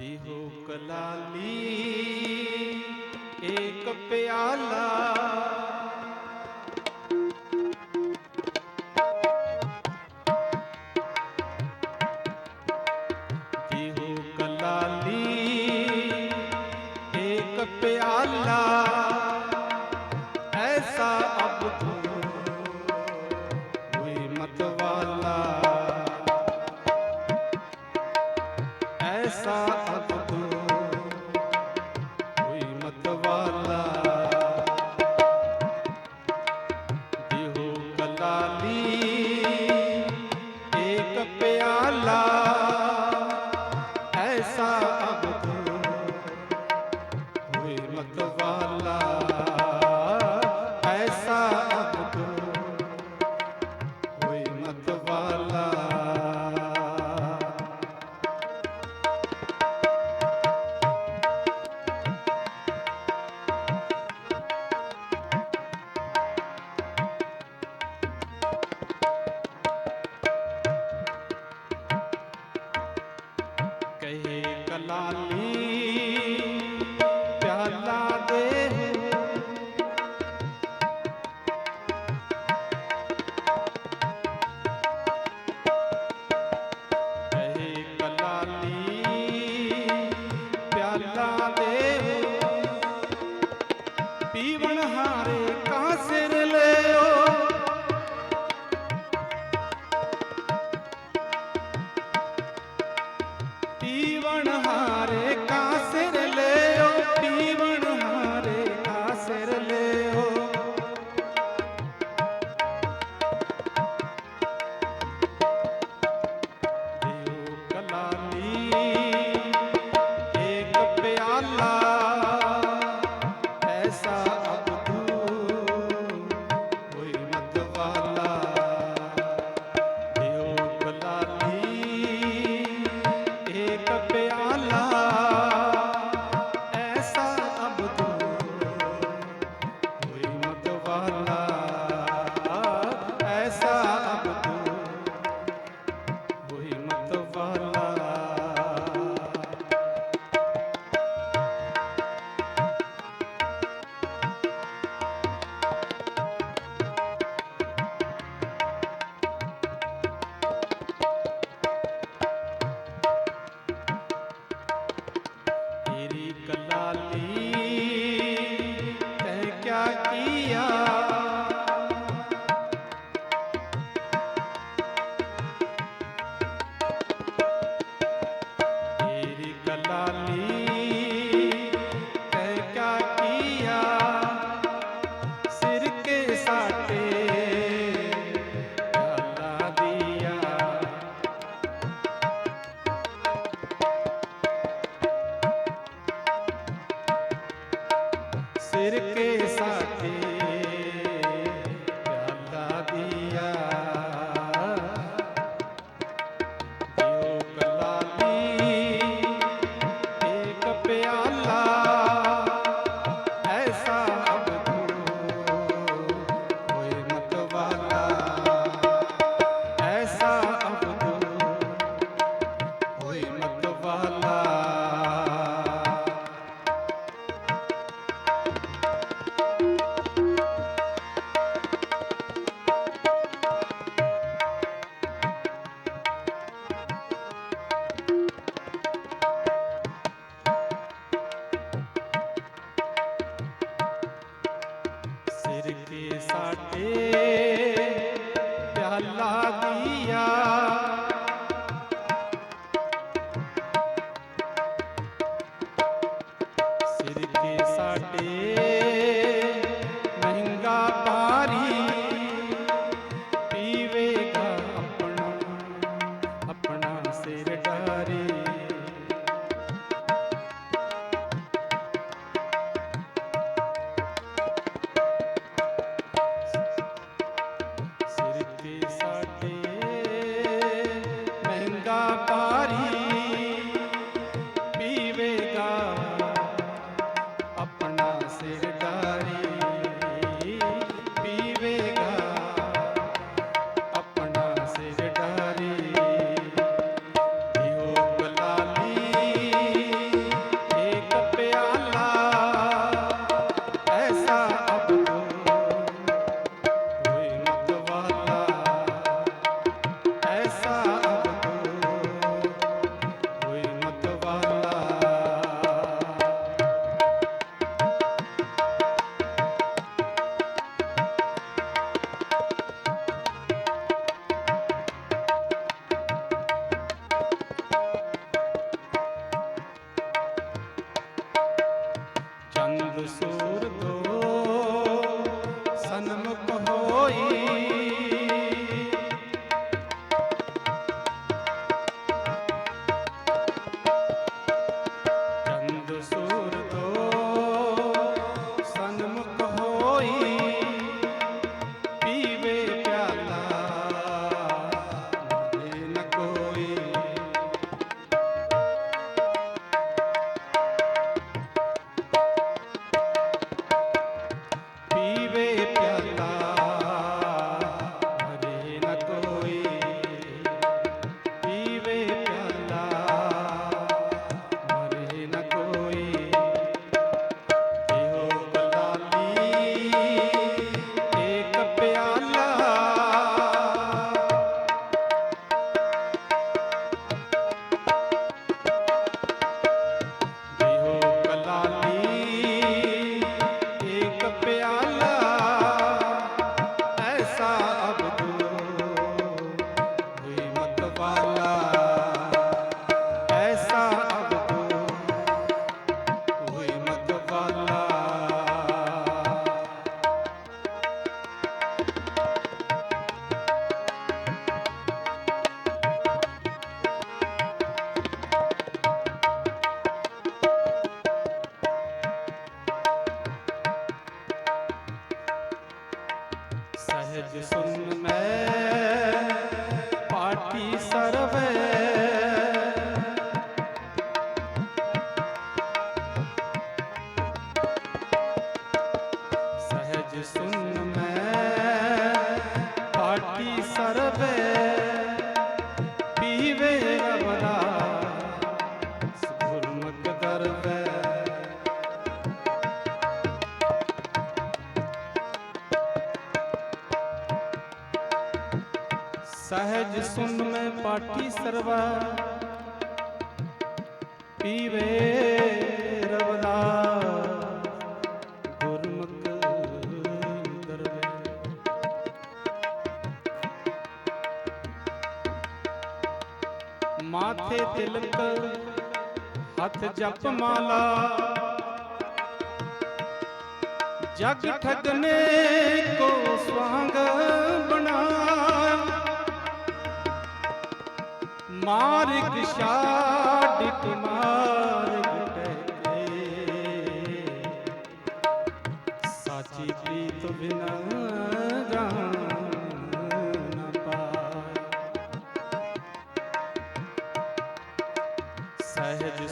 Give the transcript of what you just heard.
देहो कलाली एक प्याला देहो कलाली एक प्याला ਲਾਲੀ ਦੇ। ਕਹੇ ਕਲਾਲੀ ਪਿਆਲਾ सिर के साथ ਸਾਡੇ ਸਹਿਜ ਸੁਨ ਮੈਂ ਪਾਠੀ ਸਰਵਾ। ਪੀਵੇ ਰਵਦਾ ਗੁਰਮੁਖ ਦਰਵੇ। ਮਾਥੇ ਤਿਲਕ, ਹੱਥ ਜਪ ਮਾਲਾ। ਜਗ ਠਗਨੇ ਕੋ ਸਵਾੰਗ ਮਾਰਗ ਛਾੜਿਕ ਮਾਰਗ ਟਹਿ ਸਾਚੀ ਪ੍ਰੀਤ ਬਿਨਾ ਜਾਨ ਨ ਪਾਏ। ਸਹਿਜ